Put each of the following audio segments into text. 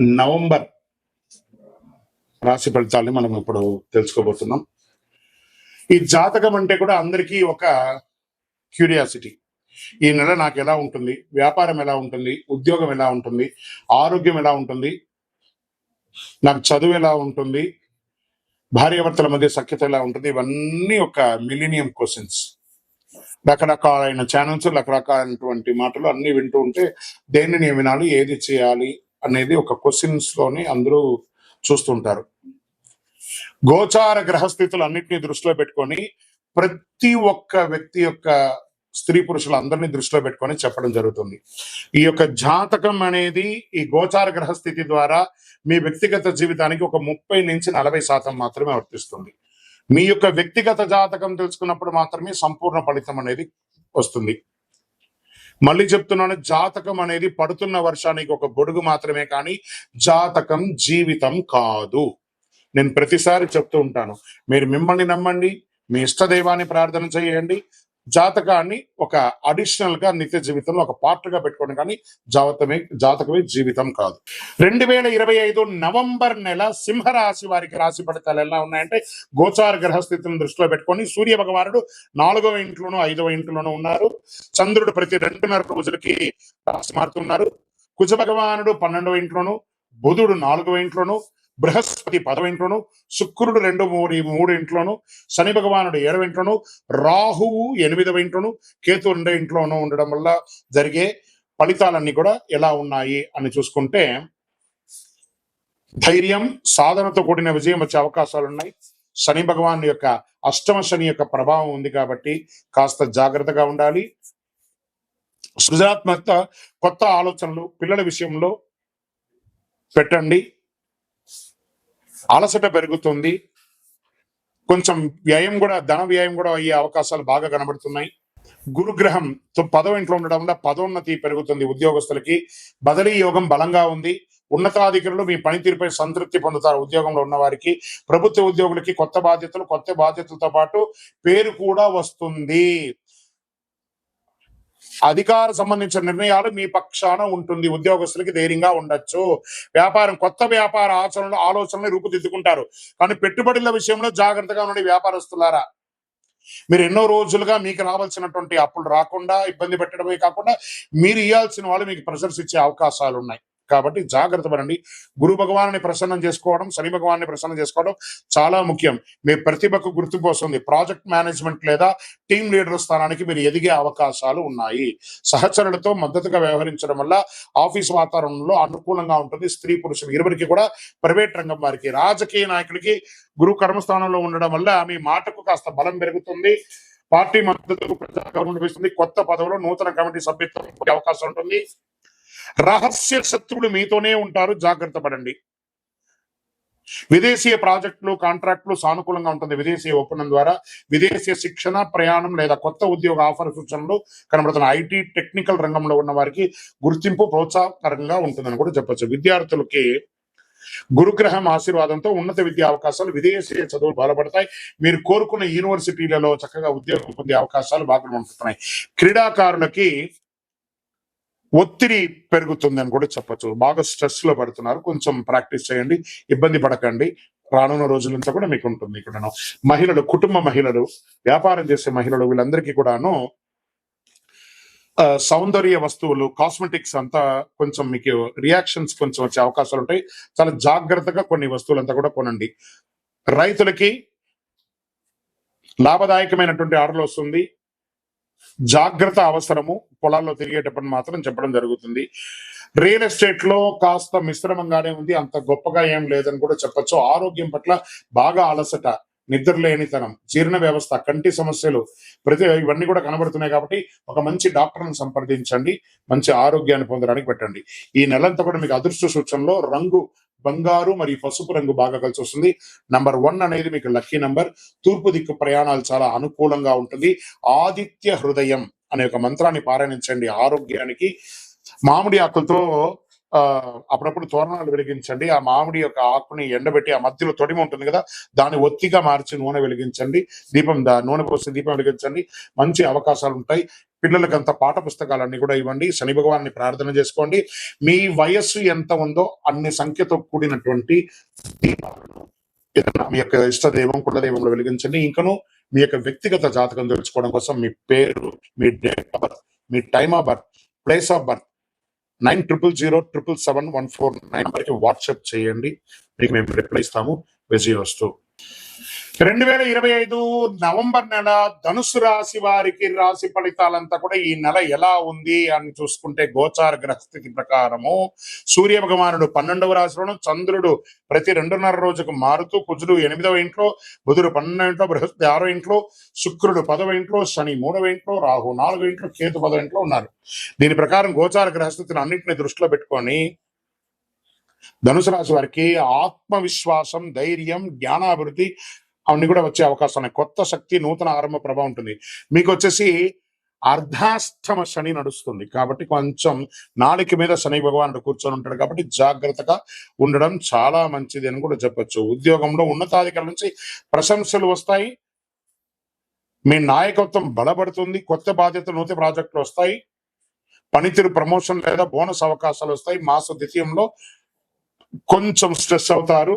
November రాశి ఫలితాలని మనం ఇప్పుడు తెలుసుకోబోతున్నాం. ఈ జాతకం అంటే కూడా అందరికీ ఒక క్యూరియాసిటీ. ఈ నెల నాకు ఎలా ఉంటుంది? వ్యాపారం ఎలా ఉంటుంది? ఉద్యోగం ఎలా ఉంటుంది? ఆరోగ్యం ఎలా ఉంటుంది? నాకు చదువు ఎలా ఉంటుంది? భార్యాభర్తల మధ్య సఖ్యత ఎలా ఉంటుంది? ఇవన్నీ ఒక మిలీనియం క్వశ్చన్స్. రకరకాలైన ఛానల్స్ రకరకాలైనటువంటి మాటలు అన్ని వింటూ ఉంటే దేన్ని నేను వినాలి ఏది చేయాలి అనేది ఒక క్వశ్చన్స్లోని అందరూ చూస్తుంటారు. గోచార గ్రహస్థితులు అన్నింటినీ దృష్టిలో పెట్టుకొని ప్రతి ఒక్క వ్యక్తి యొక్క స్త్రీ పురుషులందరినీ దృష్టిలో పెట్టుకొని చెప్పడం జరుగుతుంది. ఈ యొక్క జాతకం అనేది ఈ గోచార గ్రహస్థితి ద్వారా మీ వ్యక్తిగత జీవితానికి ఒక ముప్పై నుంచి నలభై శాతం మాత్రమే వర్తిస్తుంది. మీ యొక్క వ్యక్తిగత జాతకం తెలుసుకున్నప్పుడు మాత్రమే సంపూర్ణ ఫలితం అనేది వస్తుంది. మళ్ళీ చెప్తున్నాను జాతకం అనేది పడుతున్న వర్షానికి ఒక గొడుగు మాత్రమే కానీ జాతకం జీవితం కాదు. నేను ప్రతిసారి చెప్తూ ఉంటాను మీరు మిమ్మల్ని నమ్మండి మీ ఇష్టదైవాన్ని ప్రార్థన చేయండి జాతకాన్ని ఒక అడిషనల్గా నిత్య జీవితంలో ఒక పార్ట్గా పెట్టుకోండి. కానీ జాతకమే జాతకమే జీవితం కాదు. రెండు వేల ఇరవై ఐదు నవంబర్ నెల సింహరాశి వారికి రాశి ఫలితాలు ఎలా ఉన్నాయంటే గోచార గ్రహస్థితిని దృష్టిలో పెట్టుకొని సూర్య భగవానుడు నాలుగవ ఇంట్లోనూ ఐదవ ఇంట్లోనూ ఉన్నారు. చంద్రుడు ప్రతి రెండున్నర రోజులకి రాశి మారుతున్నారు. కుజ భగవానుడు పన్నెండవ ఇంట్లోను బుధుడు నాలుగవ ఇంట్లోను బృహస్పతి పదవింట్లోను శుక్రుడు రెండు మూడు మూడు ఇంట్లోను శని భగవానుడు ఏడవ ఇంట్లోను రాహువు ఎనిమిదవ ఇంట్లోను కేతు రెండో ఇంట్లోనూ ఉండడం వల్ల జరిగే ఫలితాలన్నీ కూడా ఎలా ఉన్నాయి అని చూసుకుంటే ధైర్యం సాధనతో కూడిన విజయం వచ్చే అవకాశాలు ఉన్నాయి. శని భగవాన్ యొక్క అష్టమ శని యొక్క ప్రభావం ఉంది కాబట్టి కాస్త జాగ్రత్తగా ఉండాలి. సృజనాత్మకత కొత్త ఆలోచనలు పిల్లల విషయంలో పెట్టండి. అలసట పెరుగుతుంది. కొంచెం వ్యయం కూడా ధన వ్యయం కూడా అయ్యే అవకాశాలు బాగా కనబడుతున్నాయి. గురుగ్రహం తో- పదవ ఇంట్లో ఉండడం వల్ల పదోన్నతి పెరుగుతుంది ఉద్యోగస్తులకి. బదిలీ యోగం బలంగా ఉంది. ఉన్నతాధికారులు మీ పనితీరుపై సంతృప్తి పొందుతారు ఉద్యోగంలో ఉన్న వారికి ప్రభుత్వ ఉద్యోగులకి కొత్త బాధ్యతలు కొత్త బాధ్యతలతో పాటు పేరు కూడా వస్తుంది. అధికార సంబంధించిన నిర్ణయాలు మీ పక్షాన ఉంటుంది. ఉద్యోగస్తులకి ధైర్యంగా ఉండొచ్చు. వ్యాపారం కొత్త వ్యాపార ఆచరణలు ఆలోచనలు రూపుదిద్దుకుంటారు. కానీ పెట్టుబడుల విషయంలో జాగ్రత్తగా ఉండే వ్యాపారస్తులారా. మీరు ఎన్నో రోజులుగా మీకు రావాల్సినటువంటి అప్పులు రాకుండా ఇబ్బంది పెట్టడమే కాకుండా మీరు ఇవ్వాల్సిన వాళ్ళు మీకు ప్రెషర్స్ ఇచ్చే అవకాశాలు ఉన్నాయి కాబట్టి జాగ్రత్త పడండి. గురు భగవాన్ని ప్రసన్నం చేసుకోవడం శని భగవాన్ని ప్రసన్నం చేసుకోవడం చాలా ముఖ్యం. మీ ప్రతిభకు గుర్తింపు వస్తుంది. ప్రాజెక్ట్ మేనేజ్మెంట్ లేదా టీం లీడర్ స్థానానికి మీరు ఎదిగే అవకాశాలు ఉన్నాయి. సహచరులతో మద్దతుగా వ్యవహరించడం వల్ల ఆఫీస్ వాతావరణంలో అనుకూలంగా ఉంటుంది. స్త్రీ పురుషులు ఇరువురికి కూడా ప్రైవేట్ రంగం వారికి రాజకీయ నాయకులకి గురు కర్మస్థానంలో ఉండడం వల్ల మీ మాటకు కాస్త బలం పెరుగుతుంది. పార్టీ మద్దతు ప్రజా గౌరవం లభిస్తుంది. కొత్త పదవులు నూతన కమిటీ సభ్యత్వం అవకాశం ఉంటుంది. రహస్య శత్రువులు మీతోనే ఉంటారు. జాగ్రత్త పడండి. విదేశీయ ప్రాజెక్టులు కాంట్రాక్టులు సానుకూలంగా ఉంటుంది. విదేశీయ ఒప్పందం ద్వారా విదేశీయ శిక్షణ ప్రయాణం లేదా కొత్త ఉద్యోగ ఆఫర్ సూచనలు కనబడుతున్న ఐటీ టెక్నికల్ రంగంలో ఉన్న వారికి గుర్తింపు ప్రోత్సాహకరంగా ఉంటుందని కూడా చెప్పచ్చు. విద్యార్థులకి గురుగ్రహం ఆశీర్వాదంతో ఉన్నత విద్యా అవకాశాలు విదేశీయ చదువులు బలపడతాయి. మీరు కోరుకున్న యూనివర్సిటీలలో చక్కగా ఉద్యోగం పొందే అవకాశాలు బాగా ఉంటున్నాయి క్రీడాకారులకి ఒత్తిడి పెరుగుతుంది అని కూడా చెప్పచ్చు. బాగా స్ట్రెస్లో పడుతున్నారు. కొంచెం ప్రాక్టీస్ చేయండి. ఇబ్బంది పడకండి. రానున్న రోజులంతా కూడా మీకు ఉంటుంది ఇక్కడ మహిళలు కుటుంబ మహిళలు వ్యాపారం చేసే మహిళలు వీళ్ళందరికీ కూడాను సౌందర్య వస్తువులు కాస్మెటిక్స్ అంతా కొంచెం మీకు రియాక్షన్స్ కొంచెం వచ్చే అవకాశాలు ఉంటాయి. చాలా జాగ్రత్తగా కొన్ని వస్తువులంతా కూడా కొనండి. రైతులకి లాభదాయకమైనటువంటి ఆర్డర్లు వస్తుంది. జాగ్రత్త అవసరము పొలాల్లో తిరిగేటప్పుడు మాత్రం చెప్పడం జరుగుతుంది. రియల్ ఎస్టేట్లో కాస్త మిశ్రమంగానే ఉంది. అంత గొప్పగా ఏం లేదని కూడా చెప్పొచ్చు. ఆరోగ్యం పట్ల బాగా అలసట. నిద్ర లేనితనం జీర్ణ వ్యవస్థ కంటి సమస్యలు ప్రతి ఇవన్నీ కూడా కనబడుతున్నాయి కాబట్టి ఒక మంచి డాక్టర్ను సంప్రదించండి మంచి ఆరోగ్యాన్ని పొందడానికి పెట్టండి. ఈ నెలంతా కూడా మీకు అదృష్ట సూచనలో రంగు బంగారు మరియు పసుపు రంగు బాగా కలిసి వస్తుంది. నంబర్ వన్ అనేది మీకు లక్కీ నంబర్. తూర్పు దిక్కు ప్రయాణాలు చాలా అనుకూలంగా ఉంటుంది. ఆదిత్య హృదయం అనే ఒక మంత్రాన్ని పారాయణించండి ఆరోగ్యానికి. మామిడి ఆకులతో అప్పుడప్పుడు తోరణాలు వెలిగించండి. ఆ మామిడి యొక్క ఆకుని ఎండబెట్టి ఆ మధ్యలో తొడిమ ఉంటుంది కదా దాన్ని ఒత్తిగా మార్చి నూనె వెలిగించండి. దీపం దా నూనె పోసి దీపం వెలిగించండి. మంచి అవకాశాలు ఉంటాయి. పిల్లలకంత పాఠ పుస్తకాలన్నీ కూడా ఇవ్వండి. శని భగవాన్ని ప్రార్థన చేసుకోండి. మీ వయస్సు ఎంత ఉందో అన్ని సంఖ్యతో కూడినటువంటి దీపాలను ఏదైనా మీ యొక్క ఇష్ట దైవం వెలిగించండి. ఇంకను మీ యొక్క వ్యక్తిగత జాతకం తెలుసుకోవడం కోసం మీ పేరు మీ date of birth me time of birth place of birth nine triple zero triple seven one four nine వరకు వాట్సాప్ చేయండి. మీకు మేము రిప్లై ఇస్తాము. విజయ వస్తూ రెండు వేల ఇరవై ఐదు నవంబర్ నెల ధనుసు రాశి వారికి రాశి ఫలితాలంతా కూడా ఈ నెల ఎలా ఉంది అని చూసుకుంటే గోచార గ్రహస్థితి ప్రకారము సూర్య భగవానుడు పన్నెండవ రాశిలోను చంద్రుడు ప్రతి రెండున్నర రోజుకు మారుతూ కుజుడు ఎనిమిదవ ఇంట్లో బుధుడు పన్నెండవ ఇంట్లో బృహస్పతి ఆరో ఇంట్లో శుక్రుడు పదవ ఇంట్లో శని మూడవ ఇంట్లో రాహు నాలుగో ఇంట్లో కేతు పదవ ఇంట్లో ఉన్నారు. దీని ప్రకారం గోచార గ్రహస్థితిని అన్నింటిని దృష్టిలో పెట్టుకొని ధనుసు రాశి వారికి ఆత్మవిశ్వాసం ధైర్యం జ్ఞానాభివృద్ధి అవన్నీ కూడా వచ్చే అవకాశం ఉన్నాయి. కొత్త శక్తి నూతన ఆరంభ ప్రభావం ఉంటుంది. మీకు వచ్చేసి అర్ధాష్టమ శని నడుస్తుంది. కాబట్టి కొంచెం నాలుక మీద శని భగవానుడు కూర్చొని ఉంటాడు కాబట్టి జాగ్రత్తగా ఉండడం చాలా మంచిది అని కూడా చెప్పొచ్చు. ఉద్యోగంలో ఉన్నతాధికారుల నుంచి ప్రశంసలు వస్తాయి. మీ నాయకత్వం బలపడుతుంది. కొత్త బాధ్యత నూతన ప్రాజెక్టులు వస్తాయి. పనితీరు ప్రమోషన్ లేదా బోనస్ అవకాశాలు వస్తాయి. మాస ద్వితీయంలో కొంచెం స్ట్రెస్ అవుతారు.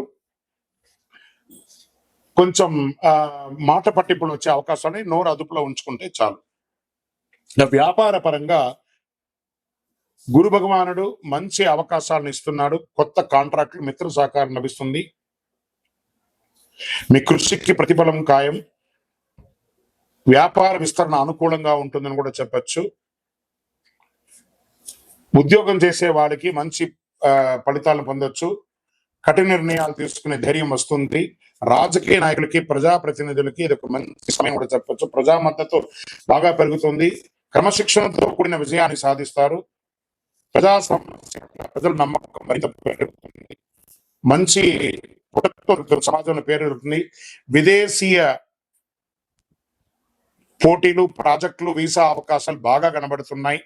కొంచెం మాట పట్టింపులు వచ్చే అవకాశాన్ని నోరు అదుపులో ఉంచుకుంటే చాలు. వ్యాపార పరంగా గురు భగవానుడు మంచి అవకాశాలను ఇస్తున్నాడు. కొత్త కాంట్రాక్ట్ మిత్ర సహకారం లభిస్తుంది. మీ కృషికి ప్రతిఫలం ఖాయం. వ్యాపార విస్తరణ అనుకూలంగా ఉంటుందని కూడా చెప్పచ్చు. ఉద్యోగం చేసే వాళ్ళకి మంచి ఫలితాలను పొందొచ్చు. కఠిన నిర్ణయాలు తీసుకునే ధైర్యం వస్తుంది. రాజకీయ నాయకులకి ప్రజాప్రతినిధులకి ఇది ఒక మంచి సమయం కూడా చెప్పచ్చు. ప్రజా మద్దతు బాగా పెరుగుతుంది. క్రమశిక్షణతో కూడిన విజయాన్ని సాధిస్తారు. ప్రజా ప్రజల నమ్మకం మరింత పెరుగుతుంది. మంచి సమాజంలో పేరు విదేశీయ పోటీలు ప్రాజెక్టులు వీసా అవకాశాలు బాగా కనబడుతున్నాయి.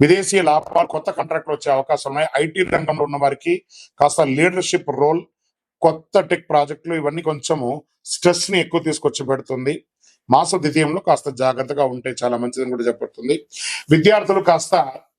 విదేశీ లాభాలు కొత్త కాంట్రాక్ట్లు వచ్చే అవకాశం ఉన్నాయి. ఐటీ రంగంలో ఉన్న వారికి కాస్త లీడర్షిప్ రోల్ కొత్త టెక్ ప్రాజెక్టులు ఇవన్నీ కొంచెము స్ట్రెస్ని ఎక్కువ తీసుకొచ్చి పెడుతుంది. మాస ద్వితీయంలో కాస్త జాగ్రత్తగా ఉంటే చాలా మంచిదని కూడా చెప్పబడుతుంది. విద్యార్థులు కాస్త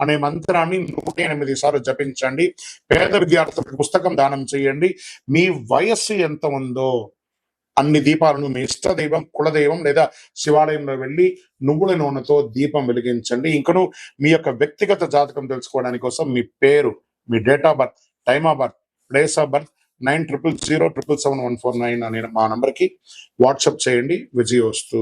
అనే మంత్రాన్ని నూట ఎనిమిది సార్లు జపించండి. పేద విద్యార్థులకు పుస్తకం దానం చేయండి. మీ వయస్సు ఎంత ఉందో అన్ని దీపాలను మీ ఇష్ట దైవం కులదైవం లేదా శివాలయంలో వెళ్ళి నువ్వుల నూనెతో దీపం వెలిగించండి. ఇంకను మీ యొక్క వ్యక్తిగత జాతకం తెలుసుకోవడానికి కోసం మీ పేరు మీ date of birth time of birth place of birth nine triple zero triple seven one four nine అనే మా నంబర్కి వాట్సాప్ చేయండి. విజయోస్తు.